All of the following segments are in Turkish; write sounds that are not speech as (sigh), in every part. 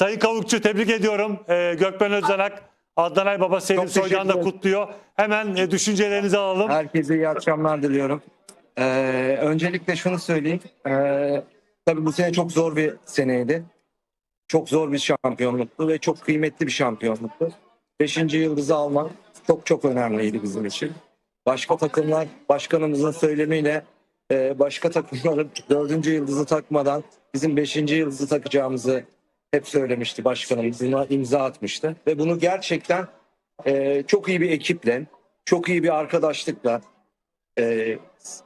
Sayın Kavukçu tebrik ediyorum. Ee, Gökmen Özanak, Adnan Aybaba, Selim Çok Soycan da kutluyor. Hemen e, düşüncelerinizi alalım. Herkese iyi akşamlar diliyorum. Ee, öncelikle şunu söyleyeyim. Ee, tabii bu sene çok zor bir seneydi. Çok zor bir şampiyonluktu ve çok kıymetli bir şampiyonluktu. Beşinci yıldızı almak çok çok önemliydi bizim için. Başka takımlar başkanımızın söylemiyle e, başka takımların (laughs) dördüncü yıldızı takmadan bizim beşinci yıldızı takacağımızı hep söylemişti başkanımız. Buna imza atmıştı. Ve bunu gerçekten e, çok iyi bir ekiple, çok iyi bir arkadaşlıkla e,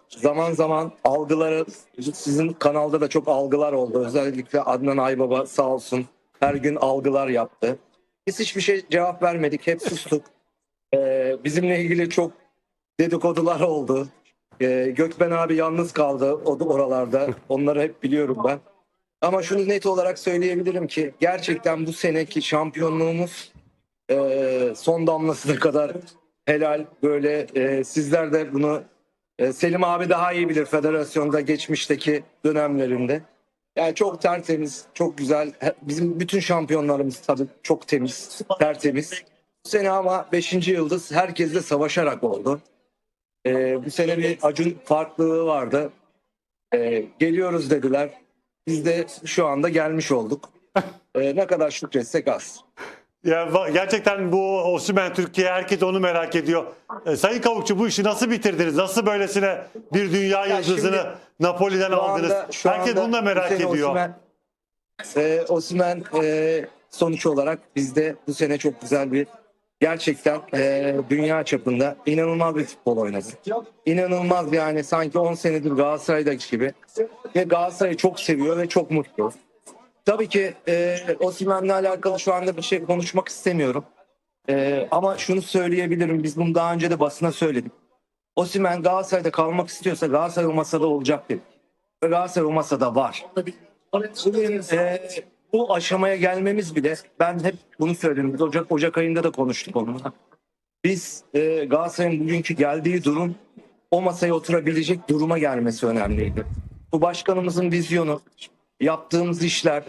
zaman zaman algıları sizin kanalda da çok algılar oldu. Özellikle Adnan Aybaba sağ olsun her gün algılar yaptı. Biz hiçbir şey cevap vermedik. Hep sustuk. E, bizimle ilgili çok dedikodular oldu. E, Gökben abi yalnız kaldı o da oralarda. Onları hep biliyorum ben. Ama şunu net olarak söyleyebilirim ki gerçekten bu seneki şampiyonluğumuz e, son damlasına kadar helal böyle e, sizler de bunu e, Selim abi daha iyi bilir federasyonda geçmişteki dönemlerinde. Yani çok tertemiz, çok güzel. Bizim bütün şampiyonlarımız tabii çok temiz, tertemiz. Bu sene ama 5. yıldız herkesle savaşarak oldu. E, bu sene bir acun farklılığı vardı. E, geliyoruz dediler. Biz de şu anda gelmiş olduk. (laughs) E, ne kadar şükretsek az. Ya, gerçekten bu Osimhen Türkiye herkes onu merak ediyor. Ee, Sayın Kavukçu bu işi nasıl bitirdiniz? Nasıl böylesine bir dünya Ya yıldızını şimdi Napoli'den Şu aldınız? anda- şu herkes bunu da merak ediyor. Osimhen, e, Osimhen, e, sonuç olarak bizde bu sene çok güzel bir gerçekten e, dünya çapında inanılmaz bir futbol oynadı. İnanılmaz yani sanki 10 senedir Galatasaray'daki gibi. Ve Galatasaray'ı çok seviyor ve çok mutlu. Tabii ki e, Osimhen'le alakalı şu anda bir şey konuşmak istemiyorum. E, ama şunu söyleyebilirim. Biz bunu daha önce de basına söyledik. Osimhen Galatasaray'da kalmak istiyorsa Galatasaray o masada olacak dedik. Ve Galatasaray o masada var. Bugün e, bu aşamaya gelmemiz bile ben hep bunu söyledim. Biz Ocak, Ocak ayında da konuştuk onunla. Biz e, Galatasaray'ın bugünkü geldiği durum o masaya oturabilecek duruma gelmesi önemliydi. Bu başkanımızın vizyonu, yaptığımız işler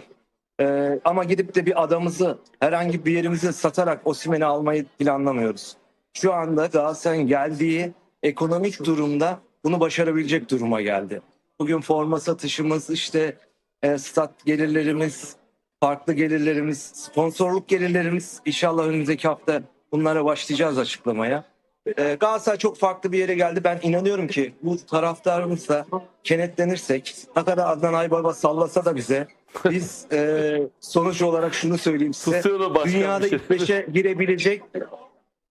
e, ama gidip de bir adamımızı herhangi bir yerimizi satarak Osimhen'i almayı planlamıyoruz. Şu anda Galatasaray'ın geldiği ekonomik durumda bunu başarabilecek duruma geldi. Bugün forma satışımız işte e, stat gelirlerimiz, farklı gelirlerimiz, sponsorluk gelirlerimiz inşallah önümüzdeki hafta bunlara başlayacağız açıklamaya. E, Galatasaray çok farklı bir yere geldi. Ben inanıyorum ki bu taraftarımızla kenetlenirsek ne kadar Adnan Aybaba sallasa da bize biz e, sonuç olarak şunu söyleyeyim size. Dünyada şey. ilk beşe girebilecek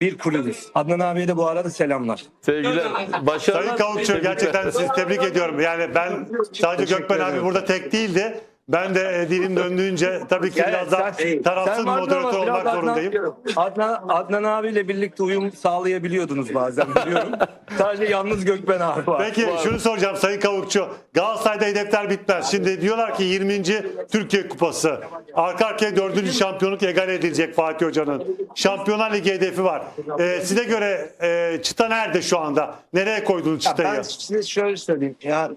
bir kulübüz. Adnan abiye de bu arada selamlar. Sevgiler, başarılar. Sayın Kavukçu gerçekten sizi tebrik ediyorum. Yani ben sadece Teşekkür Gökmen abi burada tek değildi. Ben de e, dilim (laughs) döndüğünce tabii ki Evet, biraz daha sen- tarafsız moderatör olmak zorundayım. Adnan, Adnan abiyle birlikte uyum sağlayabiliyordunuz bazen biliyorum. (laughs) Sadece yalnız Gökben abi var. Peki Var. şunu soracağım Sayın Kavukçu. Galatasaray'da hedefler bitmez. Şimdi diyorlar ki 20. Türkiye Kupası. Arka arkaya 4. şampiyonluk egal edilecek Fatih Hoca'nın. Şampiyonlar Ligi hedefi var. Ee, size göre e, çıta nerede şu anda? Nereye koydunuz Ya çıtayı? ben size şöyle söyleyeyim. Ya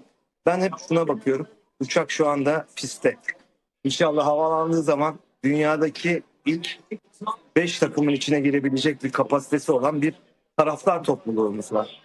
ben hep şuna bakıyorum. Uçak şu anda pistte. İnşallah havalandığı zaman dünyadaki ilk 5 takımın içine girebilecek bir kapasitesi olan bir taraftar topluluğumuz var.